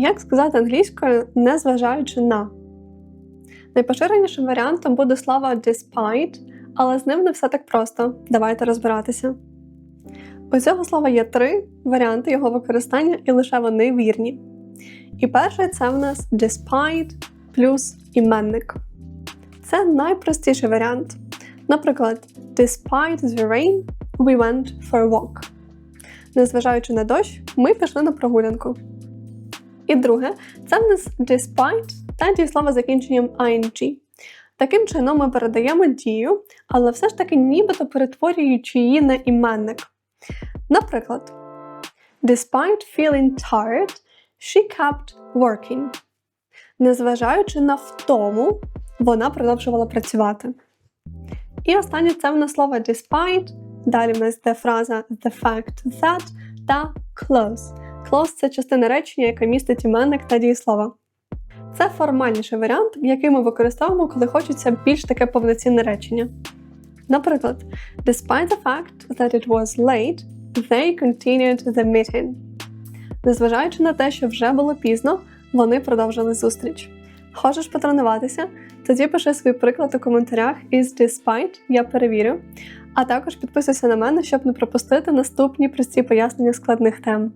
Як сказати англійською, незважаючи на? Найпоширенішим варіантом буде слово despite, але з ним не все так просто. Давайте розбиратися. У цього слова є три варіанти його використання, і лише вони вірні. І перший це в нас despite плюс іменник. Це найпростіший варіант. Наприклад, despite the rain, we went for a walk. Незважаючи на дощ, ми пішли на прогулянку. І друге, це в нас despite та дієслово з закінченням ing. Таким чином ми передаємо дію, але все ж таки нібито перетворюючи її на іменник. Наприклад, Despite feeling tired, she kept working. Незважаючи на втому, вона продовжувала працювати. І останнє це в нас слово despite. Далі в нас йде фраза the fact that та close. Close – це частина речення, яка містить іменник та дієслова. Це формальніший варіант, який ми використовуємо, коли хочеться більш таке повноцінне речення. Наприклад, despite the fact that it was late, they continued the meeting. Незважаючи на те, що вже було пізно, вони продовжили зустріч. Хочеш потренуватися? Тоді пиши свій приклад у коментарях із despite, я перевірю. А також підписуйся на мене, щоб не пропустити наступні прості пояснення складних тем.